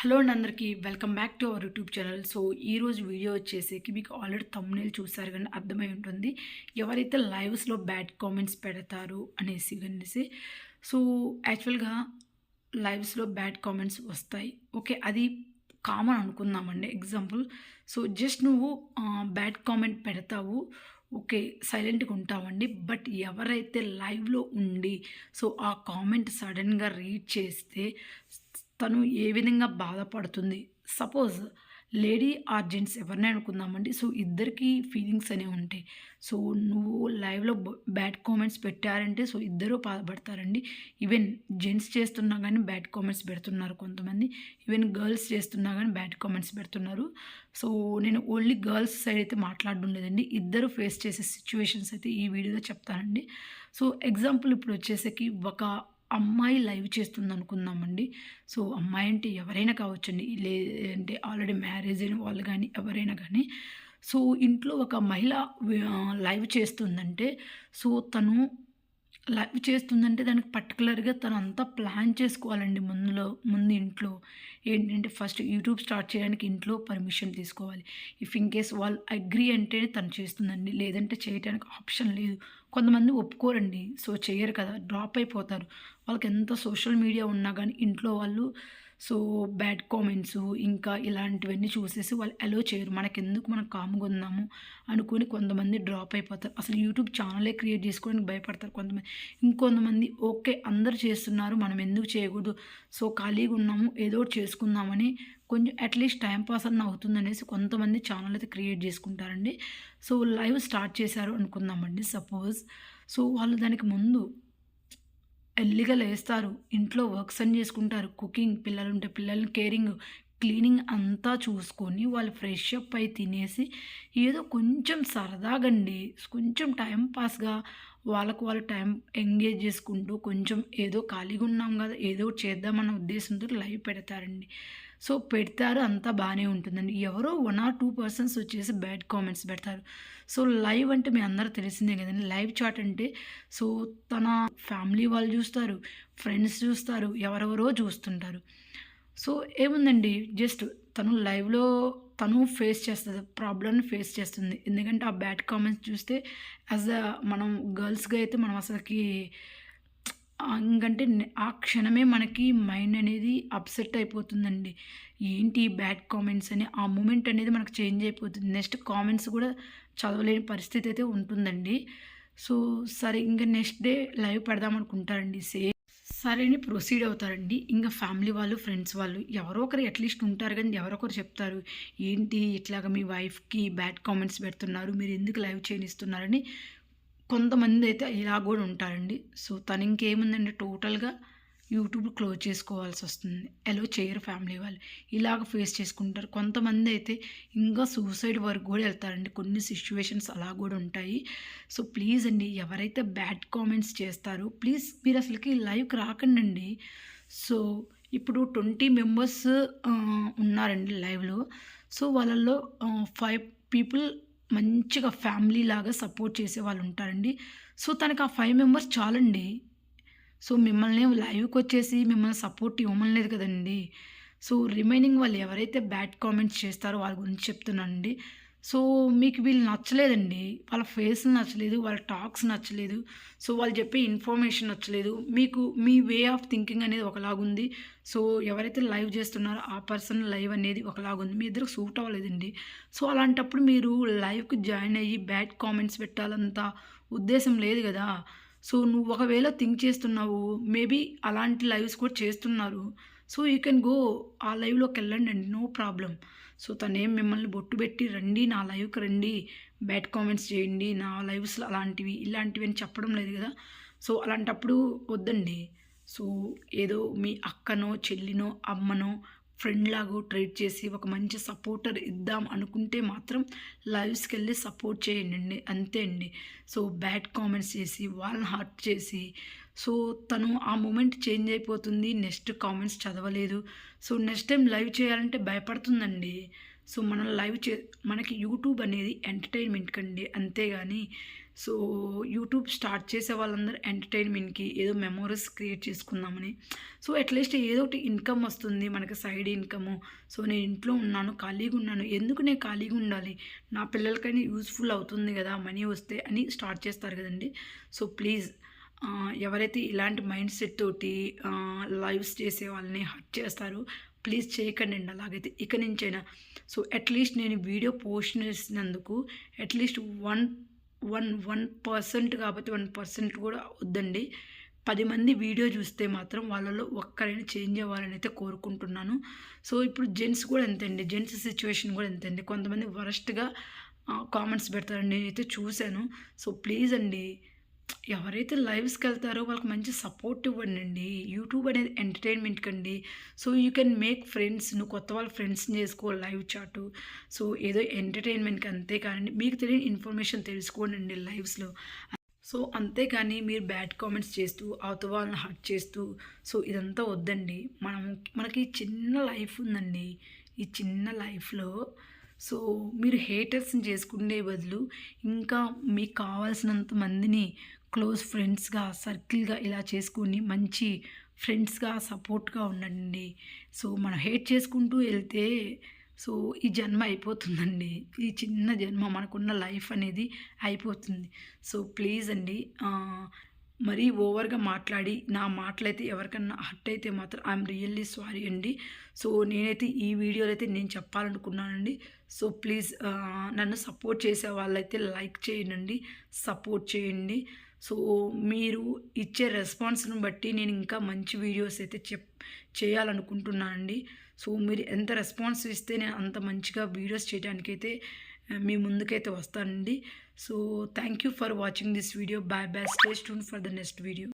Hello అండి అందరికీ. Welcome back to our YouTube channel. So ఈరోజు వీడియో వచ్చేసరికి మీకు ఆల్రెడీ తమ్మునేలు చూసారు కానీ అర్థమై ఉంటుంది. ఎవరైతే లైవ్స్లో బ్యాడ్ కామెంట్స్ పెడతారు అనేసి కనేసి సో యాక్చువల్గా లైవ్స్లో బ్యాడ్ కామెంట్స్ వస్తాయి. ఓకే అది కామన్ అనుకుందామండి ఎగ్జాంపుల్. సో జస్ట్ నువ్వు బ్యాడ్ కామెంట్ పెడతావు ఓకే సైలెంట్గా ఉంటామండి బట్ ఎవరైతే లైవ్లో ఉండి సో ఆ కామెంట్ సడన్గా రీడ్ చేస్తే తను ఏ విధంగా బాధపడుతుంది? సపోజ్ లేడీ ఆర్ జెంట్స్ ఎవరిని అనుకుందామండి? సో ఇద్దరికి ఫీలింగ్స్ అనేవి ఉంటాయి. సో నువ్వు లైవ్లో బ్యాడ్ కామెంట్స్ పెట్టారంటే సో ఇద్దరు బాధపడతారండి. ఈవెన్ జెంట్స్ చేస్తున్నా కానీ బ్యాడ్ కామెంట్స్ పెడుతున్నారు కొంతమంది. ఈవెన్ గర్ల్స్ చేస్తున్నా కానీ బ్యాడ్ కామెంట్స్ పెడుతున్నారు. సో నేను ఓన్లీ గర్ల్స్ సైడ్ అయితే మాట్లాడడం లేదండి. ఇద్దరు ఫేస్ చేసే సిచ్యువేషన్స్ అయితే ఈ వీడియోలో చెప్తానండి. సో ఎగ్జాంపుల్ ఇప్పుడు వచ్చేసరికి ఒక అమ్మాయి లైవ్ చేస్తుంది అనుకుందామండి సో అమ్మాయి అంటే ఎవరైనా కావచ్చండి. లేదంటే ఆల్రెడీ మ్యారేజ్ అయిన వాళ్ళు కానీ ఎవరైనా కానీ సో ఇంట్లో ఒక మహిళ లైవ్ చేస్తుందంటే సో తను లైవ్ చేస్తుందంటే దానికి పర్టికులర్గా తను అంతా ప్లాన్ చేసుకోవాలండి ముందులో ముందు ఇంట్లో. ఏంటంటే ఫస్ట్ యూట్యూబ్ స్టార్ట్ చేయడానికి ఇంట్లో పర్మిషన్ తీసుకోవాలి. ఇఫ్ ఇన్ కేస్ వాళ్ళు అగ్రి అంటేనే తను చేస్తుందండి. లేదంటే చేయడానికి ఆప్షన్ లేదు. కొంతమంది ఒప్పుకోరండి. సో చేయరు కదా. డ్రాప్ అయిపోతారు. వాళ్ళకి ఎంత సోషల్ మీడియా ఉన్నా కానీ ఇంట్లో వాళ్ళు సో బ్యాడ్ కామెంట్స్ ఇంకా ఇలాంటివన్నీ చూసేసి వాళ్ళు అలో చేయరు. మనకెందుకు మనం కామ్గా ఉందాము అనుకుని కొంతమంది డ్రాప్ అయిపోతారు. అసలు యూట్యూబ్ ఛానలే క్రియేట్ చేసుకోవడానికి భయపడతారు కొంతమంది. ఇంకొంతమంది ఓకే అందరు చేస్తున్నారు మనం ఎందుకు చేయకూడదు? సో ఖాళీగా ఉన్నాము ఏదో చేసుకుందామని కొంచెం అట్లీస్ట్ టైం పాస్ అన్న అవుతుంది అనేసి కొంతమంది ఛానల్ అయితే క్రియేట్ చేసుకుంటారండి. సో లైవ్ స్టార్ట్ చేశారు అనుకుందామండి సపోజ్ సో వాళ్ళు దానికి ముందు ఎల్లిగా లేస్తారు. ఇంట్లో వర్క్స్ అని చేసుకుంటారు. కుకింగ్ పిల్లలు ఉంటే పిల్లల్ని కేరింగ్ క్లీనింగ్ అంతా చూసుకొని వాళ్ళు ఫ్రెష్ అప్ అయి తినేసి ఏదో కొంచెం సరదాగండి. కొంచెం టైం పాస్గా వాళ్ళకు వాళ్ళు టైం ఎంగేజ్ చేసుకుంటూ కొంచెం ఏదో ఖాళీగా ఉన్నాం కదా ఏదో చేద్దామన్న ఉద్దేశంతో లైవ్ పెడతారండి. సో పెడతారు అంతా బాగానే ఉంటుందండి. ఎవరో వన్ ఆర్ టూ పర్సన్స్ వచ్చేసి బ్యాడ్ కామెంట్స్ పెడతారు. సో లైవ్ అంటే మీ అందరూ తెలిసిందే కదండి. లైవ్ చాట్ అంటే సో తన ఫ్యామిలీ వాళ్ళు చూస్తారు ఫ్రెండ్స్ చూస్తారు ఎవరెవరో చూస్తుంటారు. సో ఏముందండి? జస్ట్ తను లైవ్లో తను ఫేస్ చేస్తుంది ప్రాబ్లమ్ని ఫేస్ చేస్తుంది. ఎందుకంటే ఆ బ్యాడ్ కామెంట్స్ చూస్తే యాజ్ అ మనం గర్ల్స్గా అయితే మనం అసలుకి ఇంకంటే ఆ క్షణమే మనకి మైండ్ అనేది అప్సెట్ అయిపోతుందండి. ఏంటి బ్యాడ్ కామెంట్స్ అని ఆ మూమెంట్ అనేది మనకు చేంజ్ అయిపోతుంది. నెక్స్ట్ కామెంట్స్ కూడా చదవలేని పరిస్థితి అయితే ఉంటుందండి. సో సరే ఇంకా నెక్స్ట్ డే లైవ్ పెడదాం అనుకుంటారండి. సేమ్ సరే అని ప్రొసీడ్ అవుతారండి. ఇంకా ఫ్యామిలీ వాళ్ళు ఫ్రెండ్స్ వాళ్ళు ఎవరో ఒకరు అట్లీస్ట్ ఉంటారు కానీ ఎవరో ఒకరు చెప్తారు ఏంటి ఇట్లాగ మీ వైఫ్కి బ్యాడ్ కామెంట్స్ పెడుతున్నారు మీరు ఎందుకు లైవ్ చేయనిస్తున్నారని కొంతమంది అయితే ఇలా కూడా ఉంటారండి. సో తను ఇంకేముందండి టోటల్గా యూట్యూబ్ క్లోజ్ చేసుకోవాల్సి వస్తుంది ఎలా చేయరు ఫ్యామిలీ వాళ్ళు. ఇలాగ ఫేస్ చేసుకుంటారు. కొంతమంది అయితే ఇంకా సూసైడ్ వరకు కూడా వెళ్తారండి. కొన్ని సిచ్యువేషన్స్ అలా కూడా ఉంటాయి. సో ప్లీజ్ అండి ఎవరైతే బ్యాడ్ కామెంట్స్ చేస్తారో ప్లీజ్ మీరు అసలుకి లైవ్కి రాకండి సో ఇప్పుడు ట్వంటీ మెంబర్స్ ఉన్నారండి లైవ్లో. సో వాళ్ళల్లో ఫైవ్ పీపుల్ మంచిగా ఫ్యామిలీ లాగా సపోర్ట్ చేసే వాళ్ళు ఉంటారండి. సో తనకు ఆ ఫైవ్ మెంబర్స్ చాలండి. సో మిమ్మల్ని లైవ్కి వచ్చేసి మిమ్మల్ని సపోర్ట్ ఇవ్వమలేదు కదండి. సో రిమైనింగ్ వాళ్ళు ఎవరైతే బ్యాడ్ కామెంట్స్ చేస్తారో వాళ్ళ గురించి చెప్తున్నానండి. సో మీకు వీళ్ళు నచ్చలేదండి. వాళ్ళ ఫేస్ నచ్చలేదు వాళ్ళ టాక్స్ నచ్చలేదు. సో వాళ్ళు చెప్పే ఇన్ఫర్మేషన్ నచ్చలేదు. మీకు మీ వే ఆఫ్ థింకింగ్ అనేది ఒకలాగుంది. సో ఎవరైతే లైవ్ చేస్తున్నారో ఆ పర్సన్ లైవ్ అనేది ఒకలాగుంది. మీ ఇద్దరు సూట్ అవ్వలేదండి. సో అలాంటప్పుడు మీరు లైవ్కి జాయిన్ అయ్యి బ్యాడ్ కామెంట్స్ పెట్టాలంత ఉద్దేశం లేదు కదా. సో నువ్వు ఒకవేళ థింక్ చేస్తున్నావు మేబీ అలాంటి లైవ్స్ కూడా చేస్తున్నారు. సో యూ కెన్ గో ఆ లైవ్లోకి వెళ్ళండి అండి నో ప్రాబ్లం సో తనేం మిమ్మల్ని బొట్టు పెట్టి రండి నా లైవ్కి రండి బ్యాడ్ కామెంట్స్ చేయండి నా లైవ్స్ అలాంటివి ఇలాంటివి అని చెప్పడం లేదు కదా. సో అలాంటప్పుడు వద్దండి. సో ఏదో మీ అక్కనో చెల్లినో అమ్మనో ఫ్రెండ్ లాగో ట్రీట్ చేసి ఒక మంచి సపోర్టర్ ఇద్దాం అనుకుంటే మాత్రం లైవ్స్కి వెళ్ళి సపోర్ట్ చేయండి అంతే అండి. సో బ్యాడ్ కామెంట్స్ చేసి వాళ్ళని హర్ట్ చేసి సో తను ఆ మూమెంట్ చేంజ్ అయిపోతుంది. నెక్స్ట్ కామెంట్స్ చదవలేదు. సో నెక్స్ట్ టైం లైవ్ చేయాలంటే భయపడుతుందండి. సో మనం లైవ్ చే మనకి యూట్యూబ్ అనేది ఎంటర్టైన్మెంట్ కండి అంతేగాని. సో యూట్యూబ్ స్టార్ట్ చేసే వాళ్ళందరూ ఎంటర్టైన్మెంట్కి ఏదో మెమోరీస్ క్రియేట్ చేసుకుందామని. సో అట్లీస్ట్ ఏదో ఒకటి ఇన్కమ్ వస్తుంది మనకి సైడ్ ఇన్కము. సో నేను ఇంట్లో ఉన్నాను ఖాళీగా ఉన్నాను. ఎందుకు నేను ఖాళీగా ఉండాలి? నా పిల్లలకైనా యూస్ఫుల్ అవుతుంది కదా మనీ వస్తే అని స్టార్ట్ చేస్తారు కదండి. సో ప్లీజ్ ఎవరైతే ఇలాంటి మైండ్ సెట్ తోటి లైవ్స్ చేసే వాళ్ళని హట్ చేస్తారో ప్లీజ్ చేయకండి అండి అలాగైతే. ఇక నుంచైనా. సో అట్లీస్ట్ నేను వీడియో పోస్ట్ చేసినందుకు at least one one one percent కాబట్టి వన్ పర్సెంట్ కూడా వద్దండి. పది మంది వీడియో చూస్తే మాత్రం వాళ్ళలో ఒక్కరైనా చేంజ్ అవ్వాలని అయితే కోరుకుంటున్నాను. సో ఇప్పుడు జెంట్స్ కూడా ఎంతండి? జెంట్స్ సిచ్యువేషన్ కూడా ఎంతండి? కొంతమంది వరస్ట్గా కామెంట్స్ పెడతారండి నేనైతే చూశాను. సో ప్లీజ్ అండి. ఎవరైతే లైవ్స్కి వెళ్తారో వాళ్ళకి మంచి సపోర్ట్ ఇవ్వండి అండి యూట్యూబ్ అనేది ఎంటర్టైన్మెంట్ కండి. So you can make friends నువ్వు కొత్త వాళ్ళ ఫ్రెండ్స్ని చేసుకో లైవ్ చాటు సో ఏదో ఎంటర్టైన్మెంట్కి అంతే కానీ మీకు తెలియని ఇన్ఫర్మేషన్ తెలుసుకోండి లైవ్స్లో సో అంతేకాని మీరు బ్యాడ్ కామెంట్స్ చేస్తూ అవతల వాళ్ళని హర్ట్ చేస్తూ సో ఇదంతా వద్దండి. మనం మనకి చిన్న లైఫ్ ఉందండి. ఈ చిన్న లైఫ్లో సో మీరు హేటర్స్ని చేసుకునే బదులు ఇంకా మీకు కావాల్సినంత మందిని క్లోజ్ ఫ్రెండ్స్గా సర్కిల్గా ఇలా చేసుకుని మంచి ఫ్రెండ్స్గా సపోర్ట్గా ఉండండి. సో మనం హేట్ చేసుకుంటూ వెళ్తే సో ఈ జన్మ అయిపోతుందండి. ఈ చిన్న జన్మ మనకున్న లైఫ్ అనేది అయిపోతుంది. సో ప్లీజ్ అండి మరీ ఓవర్గా మాట్లాడి నా మాటలైతే ఎవరికన్నా హర్ట్ అయితే మాత్రం ఐఎమ్ రియల్లీ సారీ అండి. సో నేనైతే ఈ వీడియోలో అయితే నేను చెప్పాలనుకున్నానండి. సో ప్లీజ్ నన్ను సపోర్ట్ చేసే వాళ్ళైతే లైక్ చేయండి సపోర్ట్ చేయండి. సో మీరు ఇచ్చే రెస్పాన్స్ని బట్టి నేను ఇంకా మంచి వీడియోస్ అయితే చెప్ చేయాలనుకుంటున్నానండి సో మీరు ఎంత రెస్పాన్స్ ఇస్తే నేను అంత మంచిగా వీడియోస్ చేయడానికైతే మీ ముందుకైతే వస్తానండి. So thank you for watching this video. Bye bye stay tune for the next video